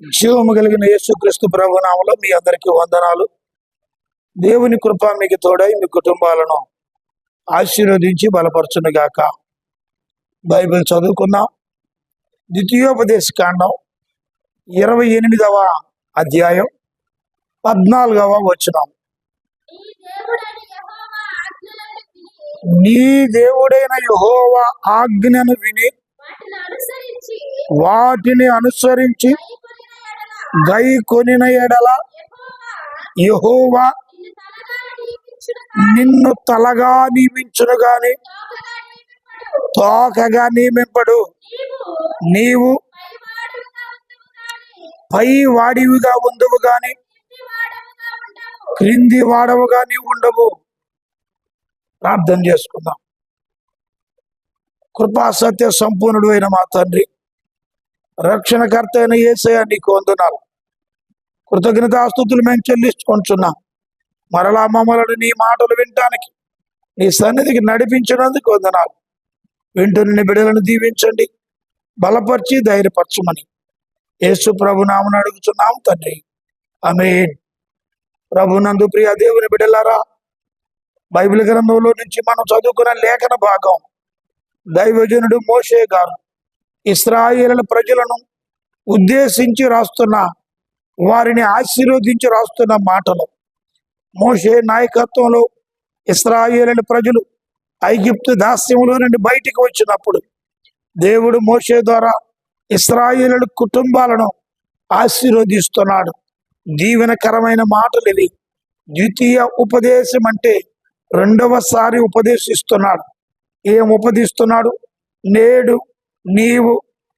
జీవము కలిగిన యేసుక్రీస్తు ప్రభు నామలో మీ అందరికీ వందనాలు. దేవుని కృప మీకు తోడై మీ కుటుంబాలను ఆశీర్వదించి బలపరచును గాక బైబిల్ చదువుకుందాం ద్వితీయోపదేశ కాండం ఇరవై ఎనిమిదవ అధ్యాయం పద్నాలుగవ వచనం. నీ దేవుడైన యెహోవా ఆజ్ఞను విని వాటిని అనుసరించి వాటిని అనుసరించి గైకొనిన ఎడల గై కొనిన ఎడల యహోవా నిన్ను తలగా నియమించును గాని తోకగా నియమింపడు. నీవు పై వాడివిగా ఉందువు గాని క్రింది వాడవుగా ఉండవు నీవు ఉండవు ప్రార్థన చేసుకుందాం. కృపా సత్య సంపూర్ణుడు అయిన మా తండ్రి రక్షణకర్త అయిన ఏసయ నీకు వందనాలు. కృతజ్ఞతాస్తుతులు మేము చెల్లించుకుంటున్నాం. మరలా మమ్మలను నీ మాటలు వినటానికి నీ సన్నిధికి నడిపించినందుకు వందనాలు. వింటున్న బిడలను దీవించండి బలపరిచి ధైర్యపరచమని. యేసు ప్రభునామను అడుగుతున్నాం తండ్రి. ఆమె ప్రభునందు ప్రియ దేవుని బిడలారా బైబిల్ గ్రంథంలో నుంచి మనం చదువుకున్న లేఖన భాగం దైవజనుడు మోషే గారు ఇస్రాయేల్ ప్రజలను ఉద్దేశించి రాస్తున్న వారిని ఆశీర్వదించి రాస్తున్న మాటలు. మోషే నాయకత్వంలో ఇస్రాయేల్ ప్రజలు ఐగిప్తు దాస్యంలో నుండి బయటికి వచ్చినప్పుడు దేవుడు మోషే ద్వారా ఇస్రాయేలు కుటుంబాలను ఆశీర్వదిస్తున్నాడు. దీవెనకరమైన మాటలు ఇవి. ద్వితీయ ఉపదేశం అంటే రెండవసారి ఉపదేశిస్తున్నాడు. ఏం ఉపదిస్తున్నాడు నేడు నీవు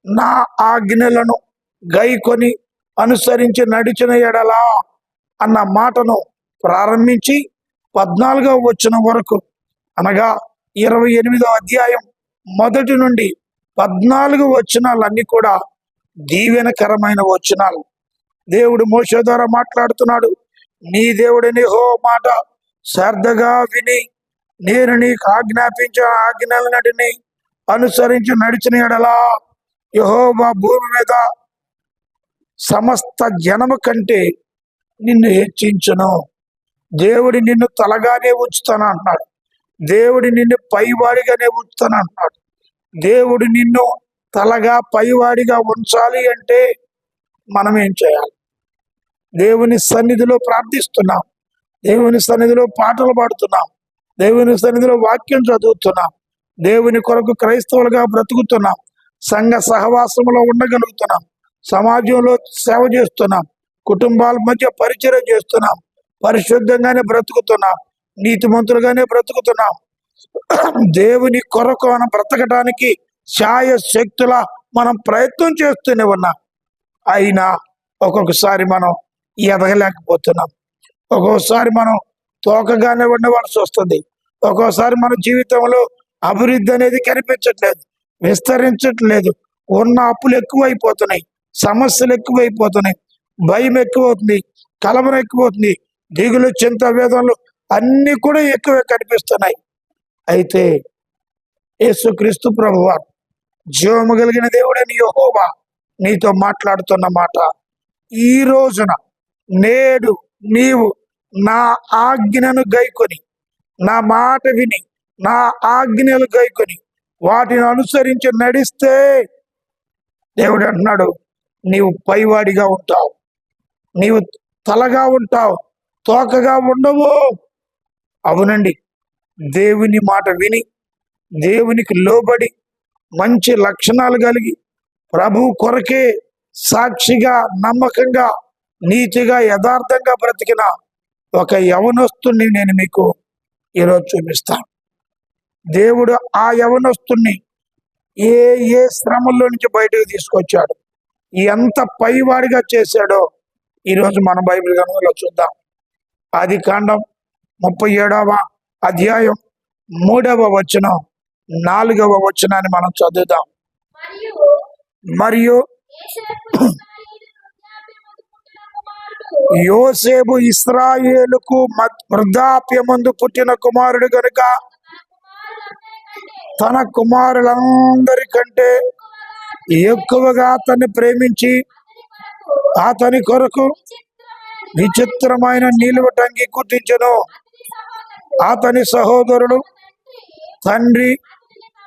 నా ఆజ్ఞలను గైకొని అనుసరించి నడిచిన ఎడలా అన్న మాటను ప్రారంభించి పద్నాలుగవ వచ్చిన వరకు. అనగా ఇరవై ఎనిమిదవ అధ్యాయం మొదటి నుండి పద్నాలుగు వచనాలన్నీ కూడా దీవెనకరమైన వచనాలు. దేవుడు మోస ద్వారా మాట్లాడుతున్నాడు నీ దేవుడిని హో మాట శ్రద్ధగా విని నేను నీకు ఆజ్ఞాపించిన ఆజ్ఞలనటిని అనుసరించి నడిచిన ఎడలా యహోబా భూమి మీద సమస్త జనము కంటే నిన్ను హెచ్చించును. దేవుడి నిన్ను తలగానే ఉంచుతాను అంటున్నాడు. దేవుడి నిన్ను పైవాడిగానే ఉంచుతాను అంటున్నాడు. దేవుడు నిన్ను తలగా పైవాడిగా ఉంచాలి అంటే మనం ఏం చేయాలి? దేవుని సన్నిధిలో ప్రార్థిస్తున్నాం. దేవుని సన్నిధిలో పాటలు పాడుతున్నాం. దేవుని సన్నిధిలో వాక్యం చదువుతున్నాం. దేవుని కొరకు క్రైస్తవులుగా బ్రతుకుతున్నాం. సంఘ సహవాసంలో ఉండగలుగుతున్నాం. సమాజంలో సేవ చేస్తున్నాం. కుటుంబాల మధ్య పరిచయం చేస్తున్నాం. పరిశుద్ధంగానే బ్రతుకుతున్నాం. నీతిమంతులుగానే బ్రతుకుతున్నాం. దేవుని కొరకు మనం బ్రతకడానికి శక్తుల మనం ప్రయత్నం చేస్తూనే ఉన్నాం. అయినా ఒక్కొక్కసారి మనం ఎదగలేకపోతున్నాం. ఒక్కొక్కసారి మనం తోకగానే ఉండవలసి వస్తుంది. ఒక్కోసారి మన జీవితంలో అభివృద్ధి అనేది కనిపించట్లేదు. విస్తరించట్లేదు. ఉన్న అప్పులు ఎక్కువైపోతున్నాయి. సమస్యలు ఎక్కువైపోతున్నాయి. భయం ఎక్కువవుతుంది. కలవరం ఎక్కువవుతుంది. దిగులు చింత వేదనలు అన్నీ కూడా ఎక్కువ కనిపిస్తున్నాయి. అయితే యేసుక్రీస్తు ప్రభువారు జీవము కలిగిన దేవుడని యహోవా నీతో మాట్లాడుతున్న మాట ఈ రోజున నేడు నీవు నా ఆజ్ఞను గైకొని నా మాట విని నా ఆజ్ఞలు గైకొని వాటిని అనుసరించి నడిస్తే దేవుడు అంటున్నాడు నీవు పైవాడిగా ఉంటావు. నీవు తలగా ఉంటావు. తోకగా ఉండవు. అవునండి. దేవుని మాట విని దేవునికి లోబడి మంచి లక్షణాలు కలిగి ప్రభు కొరకే సాక్షిగా నమ్మకంగా నీతిగా యథార్థంగా బ్రతికిన ఒక యవనస్తుని నేను మీకు ఈరోజు చూపిస్తాను. దేవుడు ఆ యవనస్తుని ఏ ఏ శ్రమల్లో నుంచి బయటకు తీసుకొచ్చాడు? ఎంత పైవాడిగా చేశాడో ఈరోజు మన బైబిల్ గ్రంథంలో చూద్దాం. ఆది కాండం ముప్పై ఏడవ అధ్యాయం మూడవ వచనం నాలుగవ వచనాన్ని మనం చదువుదాం. మరియు యేసేపు ఇస్రాయేలుకు వృద్ధాప్యమందు పుట్టిన కుమారుడు గనుక తన కుమారులందరికంటే ఎక్కువగా అతన్ని ప్రేమించి అతని కొరకు విచిత్రమైన విచిత్రమైన నిలువటంగి గుర్తించను. అతని సహోదరుడు తండ్రి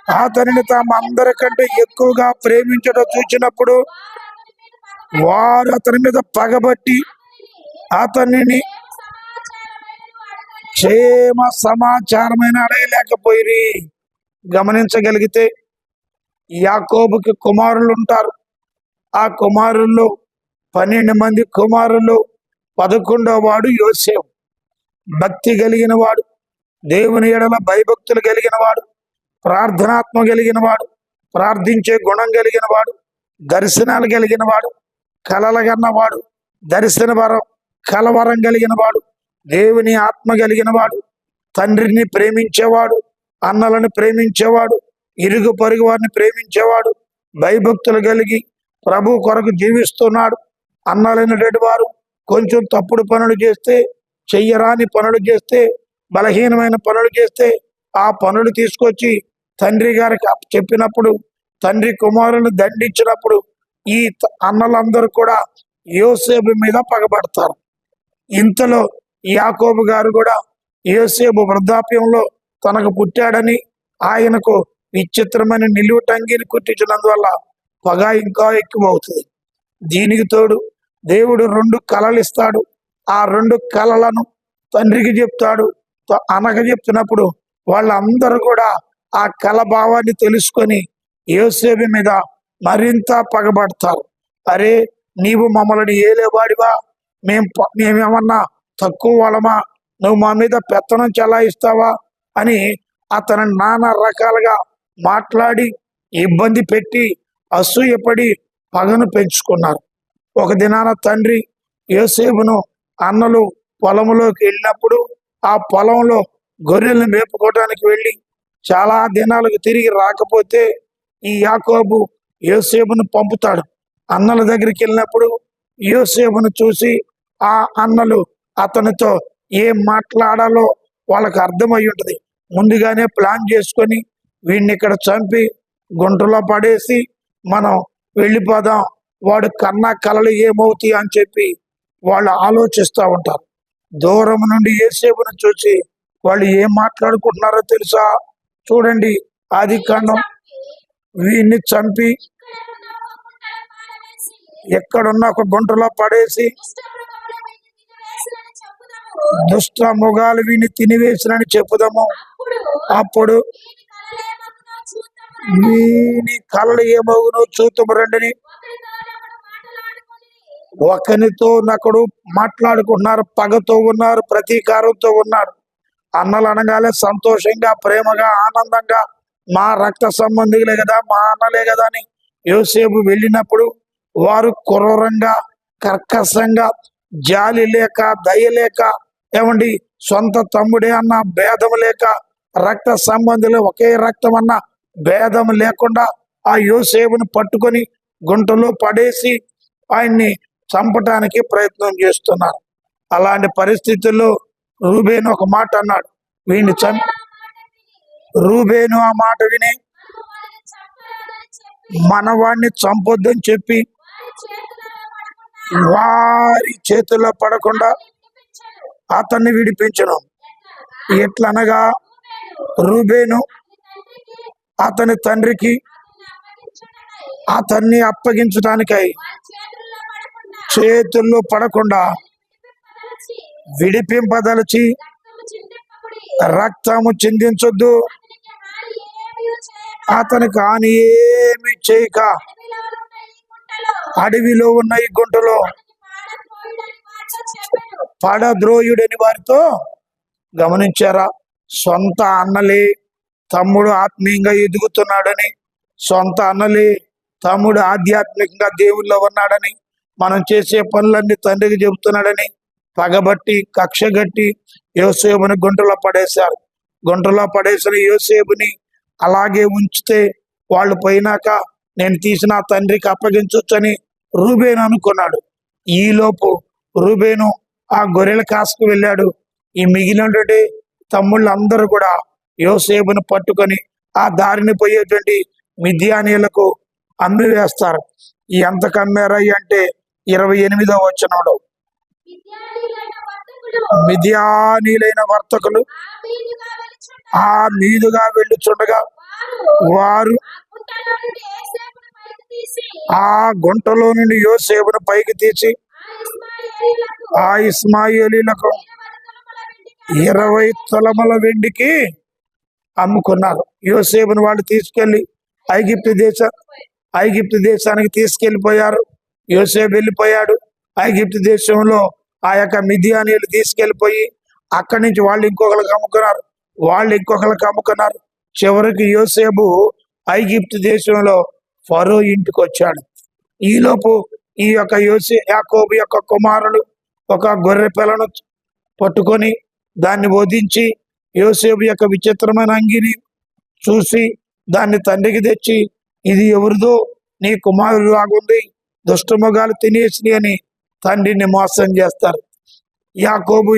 అతనిని తమ తాము అందరికంటే ఎక్కువగా ప్రేమించడం చూసినప్పుడు వారు అతని మీద పగబట్టి అతనిని క్షేమ సమాచారమైన అడగలేకపోయి గమనించగలిగితే యాకోబుకి కుమారులు ఉంటారు ఆ కుమారుల్లో పన్నెండు మంది కుమారులు పదకొండో వాడు యోసేవు భక్తి కలిగిన వాడు దేవుని ఎడల భయభక్తులు కలిగిన వాడు ప్రార్థనాత్మ కలిగిన వాడు ప్రార్థించే గుణం కలిగిన వాడు దర్శనాలు కలిగిన వాడు కలలగన్నవాడు దర్శన వరం కలవరం కలిగిన వాడు దేవుని ఆత్మ కలిగిన వాడు తండ్రిని ప్రేమించేవాడు అన్నలను ప్రేమించేవాడు ఇరుగు పొరుగు వారిని ప్రేమించేవాడు భయభక్తులు కలిగి ప్రభు కొరకు జీవిస్తున్నాడు. అన్నలైనటువంటి వారు కొంచెం తప్పుడు పనులు చేస్తే చెయ్యరాని పనులు చేస్తే బలహీనమైన పనులు చేస్తే ఆ పనులు తీసుకొచ్చి తండ్రి గారికి చెప్పినప్పుడు తండ్రి కుమారులను దండించినప్పుడు ఈ అన్నలందరూ కూడా యోసేపు మీద పగబడతారు. ఇంతలో యాకోబు గారు కూడా యోసేపు వృద్ధాప్యంలో తనకు పుట్టాడని ఆయనకు విచిత్రమైన నిలువు టంగిని కుట్టించినందువల్ల పగ ఇంకా ఎక్కువ అవుతుంది దీనికి తోడు దేవుడు రెండు కళలు ఇస్తాడు. ఆ రెండు కళలను తండ్రికి చెప్తాడు. త- అనక చెప్తున్నప్పుడు వాళ్ళందరూ కూడా ఆ కళ భావాన్ని తెలుసుకొని యోసేపు మీద మరింత పగబడతారు. అరే నీవు మమ్మల్ని ఏలేవాడివా? మేం మేమేమన్నా తక్కువ వాళ్ళమా? నువ్వు మా మీద పెత్తనం చెలాయిస్తావా? అని అతను నానా రకాలుగా మాట్లాడి ఇబ్బంది పెట్టి అసూయపడి పగను పెంచుకున్నారు. ఒక దినాన తండ్రి యోసేపును అన్నలు పొలంలోకి వెళ్ళినప్పుడు ఆ పొలంలో గొర్రెలను మేపుకోవడానికి వెళ్ళి చాలా దినాలకు తిరిగి రాకపోతే ఈ యాకోబు యోసేపును పంపుతాడు. అన్నల దగ్గరికి వెళ్ళినప్పుడు యోసేపును చూసి ఆ అన్నలు అతనితో ఏం మాట్లాడాలో వాళ్ళకి అర్థమై ఉంటుంది. ముందుగానే ప్లాన్ చేసుకొని వీడిని ఇక్కడ చంపి గుంటలో పడేసి మనం వెళ్ళిపోదాం. వాడు కన్నా కలలు ఏమవుతాయి అని చెప్పి వాళ్ళు ఆలోచిస్తూ ఉంటారు. దూరం నుండి ఏసేపును చూసి వాళ్ళు ఏం మాట్లాడుకుంటున్నారో తెలుసా? చూడండి ఆది కాండం. వీడిని చంపి ఎక్కడున్న ఒక గుంటలో పడేసి దుష్ట మృగాలు వీడిని తినివేసినని చెప్పుదాము. అప్పుడు వీని కళ్ళు ఏమవును చూతుము రండిని. ఒకరితో నకడు మాట్లాడుకుంటున్నారు పగతో ఉన్నారు ప్రతీకారంతో ఉన్నారు. అన్నలు అనగానే సంతోషంగా ప్రేమగా ఆనందంగా మా రక్త సంబంధికులే కదా మా అన్నలే కదా అని యోసేపు వెళ్ళినప్పుడు వారు క్రూరంగా కర్కశంగా జాలి లేక దయ లేక ఏమండి సొంత తమ్ముడే అన్న భేదం లేక రక్త సంబంధులు ఒకే రక్తం అన్న భేదం లేకుండా ఆ యోసేపుని పట్టుకొని గుంటలో పడేసి ఆయన్ని చంపటానికి ప్రయత్నం చేస్తున్నారు అలాంటి పరిస్థితుల్లో రూబేను ఒక మాట అన్నాడు. వీడిని చంపి రూబేను ఆ మాట విని మనవాణ్ణి చంపొద్దని చెప్పి వారి చేతుల్లో పడకుండా అతన్ని విడిపించను. ఎట్లనగా రూబేను అతని తండ్రికి అతన్ని అప్పగించడానికై చేతుల్లో పడకుండా విడిపింపదలచి రక్తము చిందించొద్దు. అతనికి హాని ఏమి చేయక అడవిలో ఉన్న ఈ గుంటలో పడద్రోయుడని వారితో గమనించారా? సొంత అన్నలే తమ్ముడు ఆత్మీయంగా ఎదుగుతున్నాడని సొంత అన్నలే తమ్ముడు ఆధ్యాత్మికంగా దేవుల్లో ఉన్నాడని మనం చేసే పనులన్నీ తండ్రికి చెబుతున్నాడని పగబట్టి కక్షగట్టి యోసేపుని గుంటలో పడేశారు. గుంటలో పడేసిన యోసేపుని అలాగే ఉంచితే వాళ్ళు పోయినాక నేను తీసిన తండ్రికి అప్పగించొచ్చని రూబేను అనుకున్నాడు. ఈలోపు రూబేను ఆ గొర్రెల కాసుకు వెళ్ళాడు. ఈ మిగిలినటువంటి తమ్ముళ్ళందరూ కూడా యోసేపును పట్టుకొని ఆ దారిని పోయేటువంటి మిథ్యానీయులకు అమ్మి వేస్తారు. ఎంత కమ్మారయ్య అంటే ఇరవై ఎనిమిదో వచనంలో విద్యార్థులైన వర్తకులు మిథ్యానీలైన వర్తకులు ఆ మీదుగా వెలుచుండగా వెళ్ళుచుండగా వారు ఆ గుంటలో నుండి యోసేపును పైకి తీసి ఆ ఇస్మాయిలీలకు ఇరవై తలమల వెండికి అమ్ముకున్నారు. యోసేపుని వాళ్ళు తీసుకెళ్ళి ఐగిప్తు దేశ ఐగిప్తు దేశానికి తీసుకెళ్ళిపోయారు యోసేపు వెళ్ళిపోయాడు. ఐగిప్తు దేశంలో ఆ యొక్క మిథియానీలు తీసుకెళ్ళిపోయి అక్కడి నుంచి వాళ్ళు ఇంకొకరికి అమ్ముకున్నారు. వాళ్ళు ఇంకొకరికి అమ్ముకున్నారు. చివరికి యోసేపు ఐగిప్తు దేశంలో ఫరో ఇంటికి వచ్చాడు. ఈలోపు ఈ యొక్క యోసే యాకోబు యొక్క కుమారుడు ఒక గొర్రె పిల్లను పట్టుకొని దాన్ని వధించి యోసేపు యొక్క విచిత్రమైన అంగిని చూసి దాన్ని తండ్రికి తెచ్చి ఇది ఎవరిదో? నీ కుమారుడు లాగుంది దుష్టముగాలు తినేసి అని తండ్రిని మోసం చేస్తారు. యాకోబు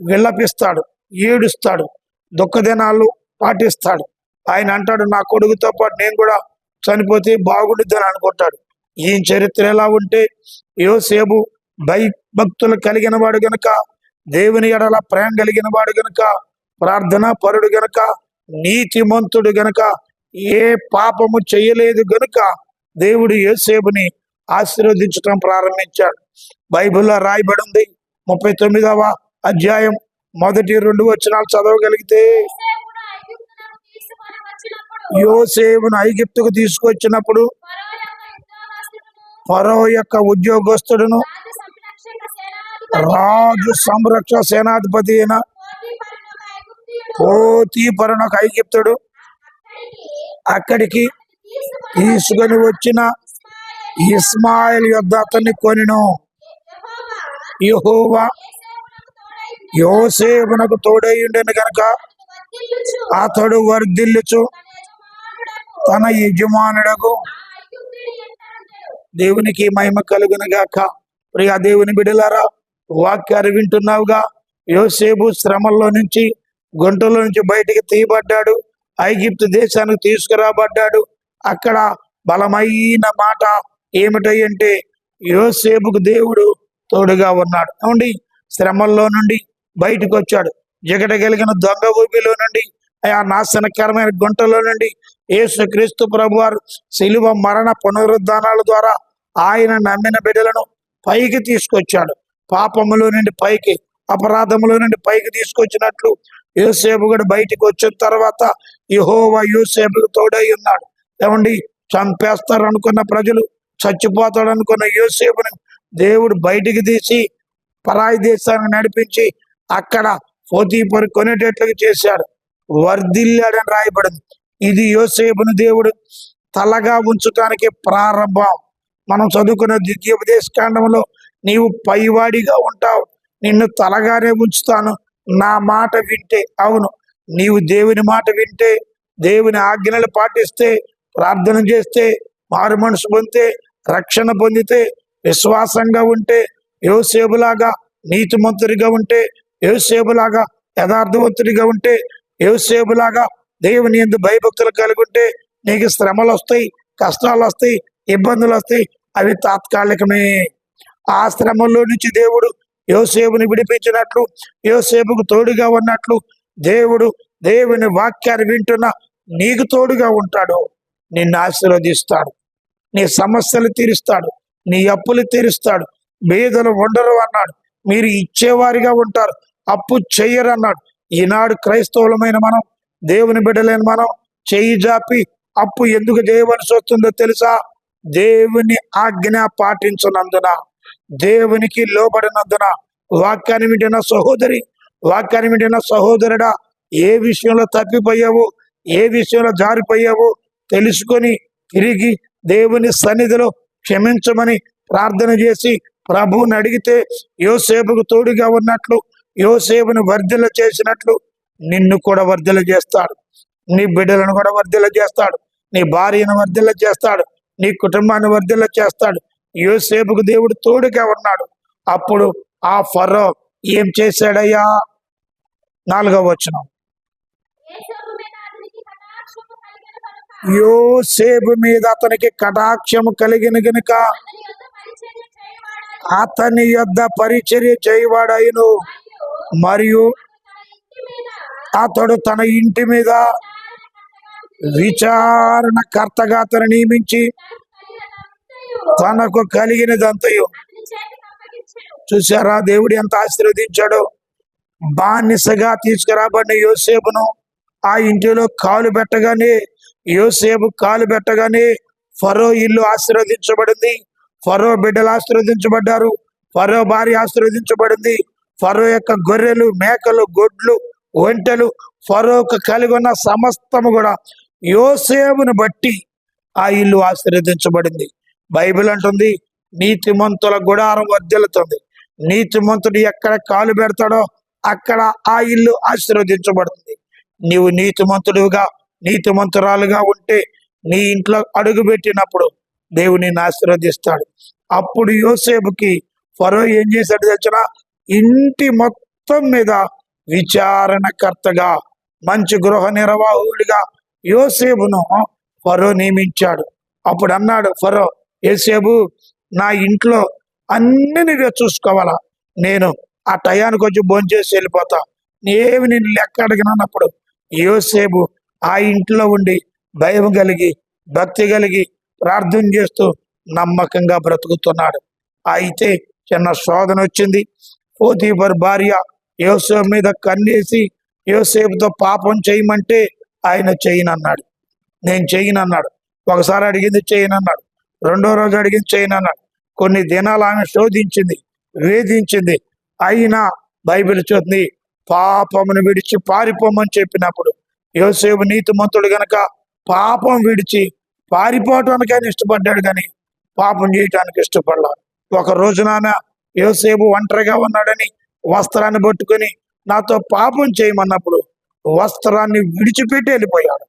విల్లపిస్తాడు ఏడుస్తాడు దుఃఖదినాలు పాటిస్తాడు. ఆయన అంటాడు నా కొడుకుతో పాటు నేను కూడా చనిపోతే బాగుండుద్దని అనుకుంటాడు. ఈ చరిత్ర ఎలా ఉంటే యోసేపు భయ భక్తులు కలిగిన వాడు గనుక దేవుని ఎడల ప్రేమ కలిగిన వాడు గనుక ప్రార్థన పరుడు గనక నీతిమంతుడు గనక ఏ పాపము చేయలేదు గనుక దేవుడు యోసేపుని ఆశీర్వదించడం ప్రారంభించాడు. బైబిల్లో రాయబడి ఉంది ముప్పై తొమ్మిదవ అధ్యాయం మొదటి రెండు వచనాలు చదవగలిగితే యోసేపును ఐగిప్తుకు తీసుకొచ్చినప్పుడు ఫరో యొక్క ఉద్యోగస్తుడును రాజు సంరక్షణ రాజు సంరక్షణ సేనాధిపతి అయిన పోటీ ఒక ఐగిప్తుడు అక్కడికి తీసుకొని వచ్చిన ఇస్మాయిల్ యొద్ అతన్ని కొనిను. యహోవా యోసేపునకు తోడయ్యుండెను కనుక గనక అతడు వర్ధిల్లుచు తన యజమానుడకు దేవునికి మహిమ కలుగును గాక. ప్రియ దేవుని బిడలారా వాక్యాలు వింటున్నావుగా. యోసేపు శ్రమల్లో నుంచి గుంటలో నుంచి బయటికి తీయబడ్డాడు. ఐగిప్తు దేశానికి తీసుకురాబడ్డాడు. అక్కడ బలమైన మాట ఏమిటంటే యోసేపుకు దేవుడు తోడుగా ఉన్నాడు. ఏమండి? శ్రమల్లో నుండి బయటకు వచ్చాడు. జగట కలిగిన దొంగ ఊపిలో నుండి ఆ నాశనకరమైన గుంటలో నుండి యేసుక్రీస్తు ప్రభువారు శిలువ మరణ పునరుద్ధానాల ద్వారా ఆయన నమ్మిన బిడ్డలను పైకి తీసుకొచ్చాడు. పాపములో నుండి పైకి అపరాధములో నుండి పైకి తీసుకొచ్చినట్లు యోసేపు కూడా బయటికి వచ్చిన తర్వాత యెహోవా యోసేపుకు తోడై ఉన్నాడు. ఏమండి? చంపేస్తారు అనుకున్న ప్రజలు చచ్చిపోతాడు అనుకున్న యోసేపుని దేవుడు బయటికి తీసి పరాయి దేశానికి నడిపించి అక్కడ పోతీపరి కొనేటట్లుగా చేశాడు. వర్ధిల్లాడని రాయబడింది. ఇది యోసేపుని దేవుడు తలగా ఉంచటానికి ప్రారంభం. మనం చదువుకున్న ద్వితీయోపదేశ కాండంలో నీవు పైవాడిగా ఉంటావు. నిన్ను తలగానే ఉంచుతాను. నా మాట వింటే అవును నీవు దేవుని మాట వింటే దేవుని ఆజ్ఞలు పాటిస్తే ప్రార్థన చేస్తే మారు మనసు పొందితే రక్షణ పొందితే విశ్వాసంగా ఉంటే యోసేపులాగా నీతిమంతుడిగా ఉంటే యోసేపులాగా యథార్థవంతుడిగా ఉంటే యోసేపులాగా దేవుని ఎందు భయభక్తులు కలిగి ఉంటే నీకు శ్రమలు వస్తాయి కష్టాలు వస్తాయి ఇబ్బందులు వస్తాయి అవి తాత్కాలికమే. ఆ శ్రమంలో నుంచి దేవుడు యోసేపుని విడిపించినట్లు యోసేపుకు తోడుగా ఉన్నట్లు దేవుడు దేవుని వాక్యాన్ని వింటున్న నీకు తోడుగా ఉంటాడు. నిన్ను ఆశీర్వదిస్తాడు. నీ సమస్యలు తీరుస్తాడు. నీ అప్పులు తీరుస్తాడు. బీదలు ఉండరు అన్నాడు. మీరు ఇచ్చేవారిగా ఉంటారు. అప్పు చెయ్యరు అన్నాడు ఈనాడు క్రైస్తవులమైన మనం దేవుని బిడ్డలేని మనం చెయ్యి జాపి అప్పు ఎందుకు చేయవలసి వస్తుందో తెలుసా? దేవుని ఆజ్ఞ పాటించనందున. దేవునికి లోబడినందున వాక్యాన్ని వింటున్న సహోదరి వాక్యాన్ని వింటున్న సహోదరుడా ఏ విషయంలో తప్పిపోయావు ఏ విషయంలో జారిపోయావు తెలుసుకొని తిరిగి దేవుని సన్నిధిలో క్షమించమని ప్రార్థన చేసి ప్రభువుని అడిగితే యోసేపుకు తోడుగా ఉన్నట్లు యోసేపుని వర్ధల చేసినట్లు నిన్ను కూడా వర్ధల చేస్తాడు. నీ బిడ్డలను కూడా వర్ధల చేస్తాడు. నీ భార్యను వర్ధల చేస్తాడు. నీ కుటుంబాన్ని వర్ధల చేస్తాడు. యోసేపుకు దేవుడు తోడుగా ఉన్నాడు. అప్పుడు ఆ ఫరో ఏం చేశాడయ్యా? నాలుగవ వచనం. యేసోపు మీద అతనికి కటాక్షము కలిగిన గనుక అతని యొద్ద పరిచర్య చేయవాడని మరియు మరియు అతడు తన ఇంటి మీద అతడు తన ఇంటి మీద విచారణకర్తగా అతను నియమించి తనకు కలిగినదంతయు. చూసారా దేవుడు ఎంత ఆశీర్వదించాడో. బానిసగా తీసుకురాబడిన యోసేపును ఆ ఇంటిలో కాలు పెట్టగానే యోసేపు కాలు పెట్టగానే ఫరో ఇల్లు ఆశీర్వదించబడింది. ఫరో బిడ్డలు ఆశీర్వదించబడ్డారు. ఫరో భార్య ఆశీర్వదించబడింది. ఫరో యొక్క గొర్రెలు మేకలు గొడ్లు ఒంటెలు ఫరోకు కలిగి ఉన్న సమస్తము కూడా యోసేపును బట్టి ఆ ఇల్లు ఆశీర్వదించబడింది. బైబిల్ అంటుంది నీతిమంతుల గుడారం వర్ధిల్లుతుంది. నీతిమంతుడు ఎక్కడ కాలు పెడతాడో అక్కడ ఆ ఇల్లు ఆశీర్వదించబడుతుంది. నీవు నీతిమంతుడుగా నీతిమంతురాలుగా ఉంటే నీ ఇంట్లో అడుగు పెట్టినప్పుడు దేవుని ఆశీర్వదిస్తాడు. అప్పుడు యోసేపుకి ఫరో ఏం చేశాడు తెచ్చిన ఇంటి మొత్తం మీద విచారణకర్తగా మంచి గృహ నిర్వాహకుడిగా యోసేపును ఫరో నియమించాడు. అప్పుడు అన్నాడు ఫరో యోసేపు నా ఇంట్లో అన్ని నువ్వే చూసుకోవాలా? నేను ఆ టయానికి వచ్చి భోంచేసి వెళ్ళిపోతా. ఏమి నేను లెక్క అడిగినప్పుడు యోసేపు ఆ ఇంట్లో ఉండి భయం కలిగి భక్తి కలిగి ప్రార్థన చేస్తూ నమ్మకంగా బ్రతుకుతున్నాడు. అయితే చిన్న శోధన వచ్చింది. పోతీఫర్ భార్య యోసేపు మీద కన్నేసి యోసేపుతో పాపం చేయమంటే ఆయన చేయనన్నాడు. నేను చేయనన్నాడు. ఒకసారి అడిగింది చేయనన్నాడు. రెండో రోజు అడిగింది చేయనన్నాడు కొన్ని దినాలు ఆమె శోధించింది వేధించింది. అయినా బైబిల్ చూద్ది పాపమును విడిచి పారిపోమని చెప్పినప్పుడు యోసేపు నీతిమంతుడు గనక పాపం విడిచి పారిపోవటానికి ఆయన ఇష్టపడ్డాడు కానీ పాపం చేయటానికి ఇష్టపడలా. ఒక రోజునాన యోసేపు ఒంటరిగా ఉన్నాడని వస్త్రాన్ని పట్టుకొని నాతో పాపం చేయమన్నప్పుడు వస్త్రాన్ని విడిచిపెట్టి వెళ్ళిపోయాడు.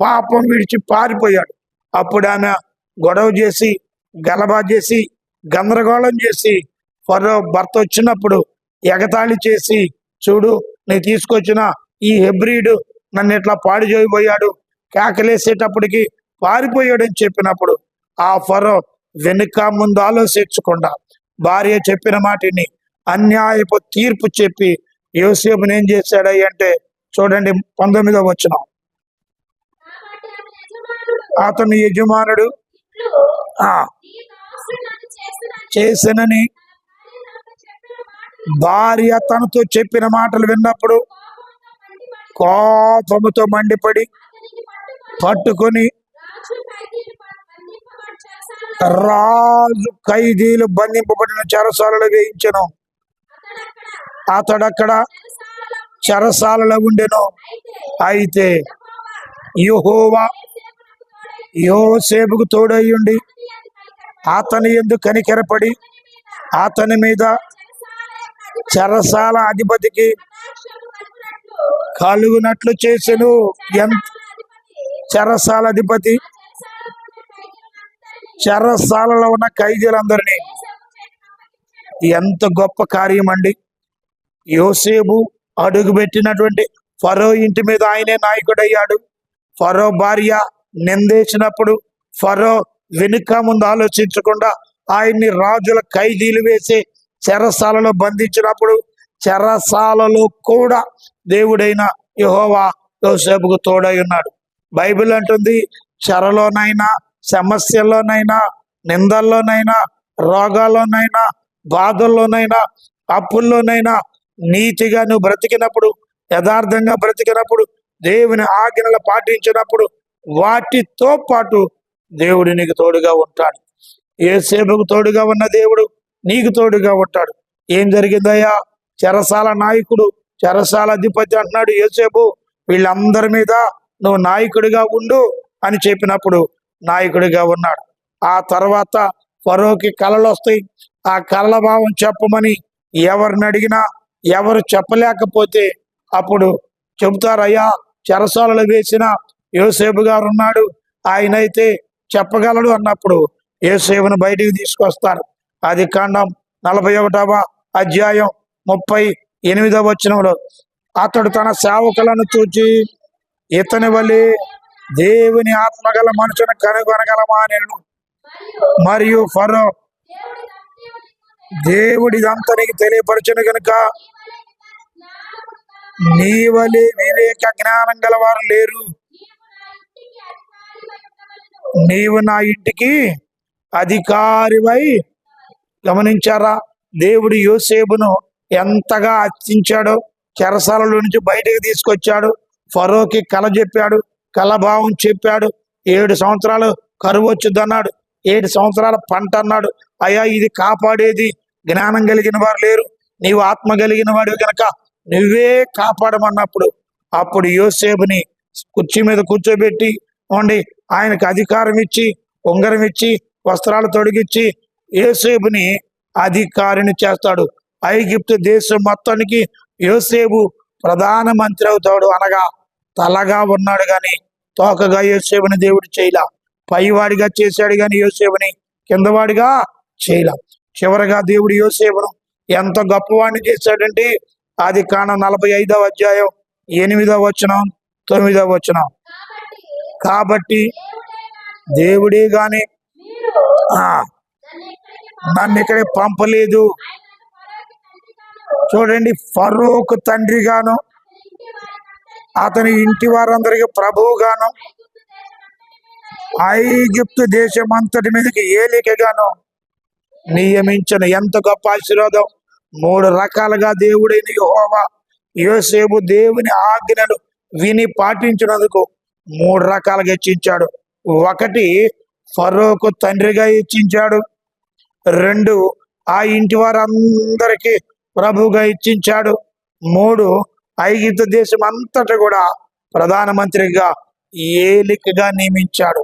పాపం విడిచి పారిపోయాడు. అప్పుడు ఆమె గొడవ చేసి గలబా చేసి గందరగోళం చేసి ఫరో భర్త వచ్చినప్పుడు ఎగతాళి చేసి చూడు నేను తీసుకొచ్చిన ఈ హెబ్రిడు నన్ను ఇట్లా పాడు చేయబోయాడు? కేకలేసేటప్పటికి పారిపోయాడని చెప్పినప్పుడు ఆ ఫరో వెనుక ముందు ఆలోచించకుండా భార్య చెప్పిన మాటిని అన్యాయపు తీర్పు చెప్పి యోసేపుని ఏం చేశాడయ్య అంటే చూడండి పంతొమ్మిదో వచ్చిన అతని యజమానుడు చేసినని భార్య తనతో చెప్పిన మాటలు విన్నప్పుడు కోపముతో మండిపడి పట్టుకొని రాజు ఖైదీలు బంధింపబడిన చెరసాలలో వేయించెను. అతడక్కడ చెరసాలలో ఉండెను. అయితే యెహోవా యోసేపుకు తోడయ్యుండి అతని ఎందు అతని ఎందుకు కనికెరపడి అతని మీద అతని చెరసాల అధిపతికి కలుగునట్లు చేసెను. ఎంత చెరసాల అధిపతి చెరసాల చెరసాలలో ఉన్న ఖైదీలందరినీ. ఎంత గొప్ప కార్యం అండి యోసేపు అడుగు పెట్టినటువంటి ఫరో ఇంటి మీద ఆయనే నాయకుడయ్యాడు. ఫరో భార్య నిందేసినప్పుడు ఫరో వెనుక ముందు ఆలోచించకుండా ఆయన్ని రాజుల ఖైదీలు వేసి చెరసాలలో బంధించినప్పుడు చెరసాలలో కూడా దేవుడైన యహోవా యోసేపుకు తోడై ఉన్నాడు. బైబిల్ అంటుంది చెరలోనైనా సమస్యల్లోనైనా నిందల్లోనైనా రోగాల్లోనైనా బాధల్లోనైనా అప్పుల్లోనైనా నీతిగా నువ్వు బ్రతికినప్పుడు యథార్థంగా బ్రతికినప్పుడు దేవుని ఆజ్ఞలు పాటించినప్పుడు వాటితో పాటు దేవుడు నీకు తోడుగా ఉంటాడు. ఏ సేపుకు తోడుగా ఉన్న దేవుడు నీకు తోడుగా ఉంటాడు. ఏం జరిగిందయ్యా? చెరసాల నాయకుడు చెరసాల అధిపతి అంటున్నాడు ఏసేపు వీళ్ళందరి మీద నువ్వు నాయకుడిగా ఉండు అని చెప్పినప్పుడు నాయకుడిగా ఉన్నాడు. ఆ తర్వాత ఫరోకి కళలు వస్తాయి. ఆ కళల భావం చెప్పమని ఎవరిని అడిగినా ఎవరు చెప్పలేకపోతే అప్పుడు చెబుతారయ్యా చెరసాలలో వేసిన యోసేపు గారు ఉన్నాడు. ఆయనైతే చెప్పగలడు అన్నప్పుడు యోసేపును బయటికి తీసుకొస్తారు. అది కాండం నలభై ఒకటవ అధ్యాయం ముప్పై ఎనిమిదవ వచనంలో అతడు తన సేవకులను చూచి ఇతని వల్లి దేవుని ఆత్మగల మనుషుని కనుగొనగలమా నేను? మరియు ఫరో దేవుడి నీకు తెలియపరచను గనుక నీ వలి వివేక జ్ఞానం గల వారు జ్ఞానం గలవారు లేరు. నీవు నా ఇంటికి అధికారివై గమనించారా? దేవుడు యోసేపును ఎంతగా అర్చించాడో చెరసాలలో నుంచి బయటకు తీసుకొచ్చాడు ఫరోకి కళ చెప్పాడు కలభావం చెప్పాడు ఏడు సంవత్సరాలు కరువు వచ్చిందన్నాడు ఏడు సంవత్సరాల పంట అన్నాడు అయ్యా ఇది కాపాడేది జ్ఞానం కలిగిన వారు లేరు నీవు ఆత్మ కలిగిన వాడు కనుక నువ్వే కాపాడమన్నప్పుడు అప్పుడు యోసేపుని కుర్చీ మీద కూర్చోబెట్టి ఉండి ఆయనకు అధికారం ఇచ్చి ఉంగరం ఇచ్చి వస్త్రాలు తొడిగిచ్చి యోసేపుని అధికారిని చేస్తాడు. ఐగిప్తు దేశం మొత్తానికి యోసేపు ప్రధానమంత్రి అవుతాడు అనగా తలగా ఉన్నాడు గాని తోకగా యోసేపుని దేవుడు చేయలా. పైవాడిగా చేశాడు గాని యోసేపుని కిందవాడిగా చేయలా. చివరగా దేవుడు యోసేపును ఎంత గొప్పవాడిని చేశాడంటే అది కాన నలభై ఐదవ అధ్యాయం ఎనిమిదవ వచనం తొమ్మిదవ వచనం. కాబట్టి దేవుడే గాని ఆ, నన్ను ఇక్కడికి ఇక్కడ పంపలేదు. చూడండి ఫరూక్ తండ్రిగాను అతని ఇంటి వారందరికీ అతని ఇంటి వారందరికి ప్రభువుగాను ఐగిప్తు దేశం అంతటి మీదకి ఏలికగాను నియమించిన. ఎంత గొప్ప ఆశీర్వాదం. మూడు రకాలుగా దేవుడైన యెహోవా యోసేపు దేవుని ఆజ్ఞను విని పాటించినందుకు మూడు రకాలుగా హెచ్చించాడు ఒకటి ఫరోకు తండ్రిగా హెచ్చించాడు రెండు ఆ ఇంటి వారందరికీ ప్రభుగా ఇచ్చించాడు. మూడు ఐగిత దేశం అంతటా కూడా ప్రధానమంత్రిగా ఏలికగా నియమించాడు.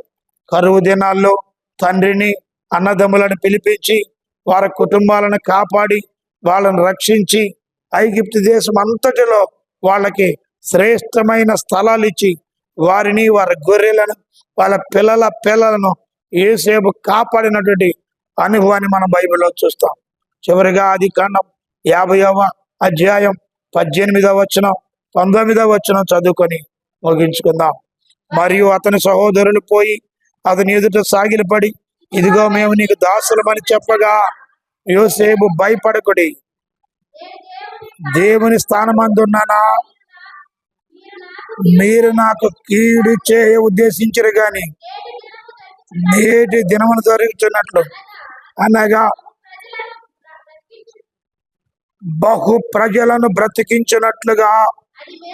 కరువు దినాల్లో తండ్రిని అన్నదమ్ములను పిలిపించి వారి కుటుంబాలను కాపాడి వాళ్ళను రక్షించి ఐగిప్తు దేశం అంతటిలో వాళ్ళకి శ్రేష్టమైన స్థలాలు ఇచ్చి వారిని వారి గొర్రెలను వాళ్ళ పిల్లల పిల్లలను ఏసేపు కాపాడినటువంటి అనుభవాన్ని మనం బైబిల్లో చూస్తాం. చివరిగా అది కాండం యాభైవ అధ్యాయం పద్దెనిమిదవ వచనం పంతొమ్మిదవ వచనం చదువుకొని ముగించుకుందాం. మరియు అతని సహోదరులు పోయి అతని ఎదుట సాగిలపడి ఇదిగో మేము నీకు దాసులమని చెప్పగా యోసేపు భయపడకుడి. దేవుని దేవుని స్థానమందున్నానా? మీరు నాకు కీడు చేయ ఉద్దేశించరు గాని నేటి నేటి దినమును జరుగుతున్నట్లు అనగా బహు ప్రజలను బ్రతికించినట్లుగా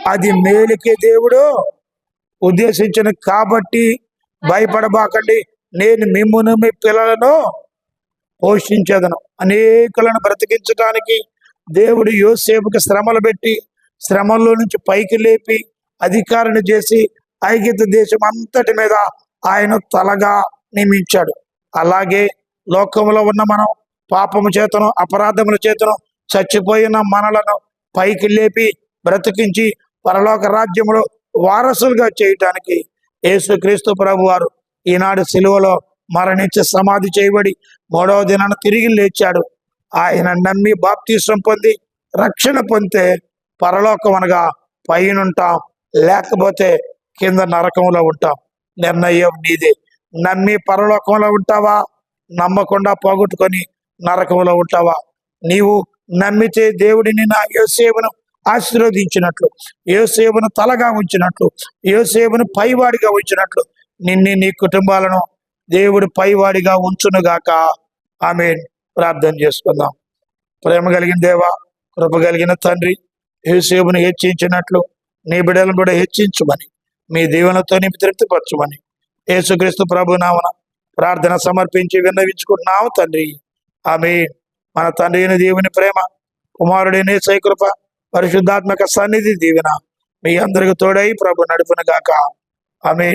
అది మేలుకే దేవుడు ఉద్దేశించిన. కాబట్టి భయపడబాకండి. నేను మిమ్మును మీ పిల్లలను పోషించదను. అనేకులను బ్రతికించడానికి దేవుడు యోసేపుకి శ్రమలు పెట్టి శ్రమల్లో నుంచి పైకి లేపి అధికారిని చేసి ఐగిత దేశం అంతటి మీద ఆయన తలగా నియమించాడు. అలాగే లోకంలో ఉన్న మనం పాపము చేతను అపరాధముల చేతను చచ్చిపోయిన మనలను పైకి లేపి బ్రతికించి పరలోక రాజ్యంలో వారసులుగా చేయటానికి యేసుక్రీస్తు ప్రభు వారు ఈనాడు సిలువలో మరణించి సమాధి చేయబడి మూడవ దినాన తిరిగి లేచాడు. ఆయన నమ్మి బాప్తీసం పొంది రక్షణ పొందితే పరలోకం అనగా పైనుంటాం లేకపోతే కింద నరకంలో ఉంటాం. నిర్ణయం నీదే. నమ్మి పరలోకంలో ఉంటావా? నమ్మకుండా పోగొట్టుకొని నరకంలో ఉంటావా? నీవు నమ్మితే దేవుడిని నా యోసేపును ఆశీర్వదించినట్లు యోసేపును తలగా ఉంచినట్లు యోసేపును పైవాడిగా ఉంచినట్లు నిన్ను నీ కుటుంబాలను దేవుడు పైవాడిగా ఉంచునుగాక. ఆమె ప్రార్థన చేసుకుందాం. ప్రేమ కలిగిన దేవా కృప కలిగిన తండ్రి యేసేపును హెచ్చించినట్లు నీ బిడ్డలను కూడా హెచ్చించుమని మీ దీవెనతో నింపి తృప్తిపరచుమని యేసుక్రీస్తు ప్రభు నామన ప్రార్థన సమర్పించి విన్నవించుకుంటున్నాము తండ్రి. ఆమె మన తండ్రిని దేవుని ప్రేమ కుమారుడిని సైకృప పరిశుద్ధాత్మక సన్నిధి దీవెన మీ అందరికి తోడై ప్రభు నడుపును గాక. ఆమె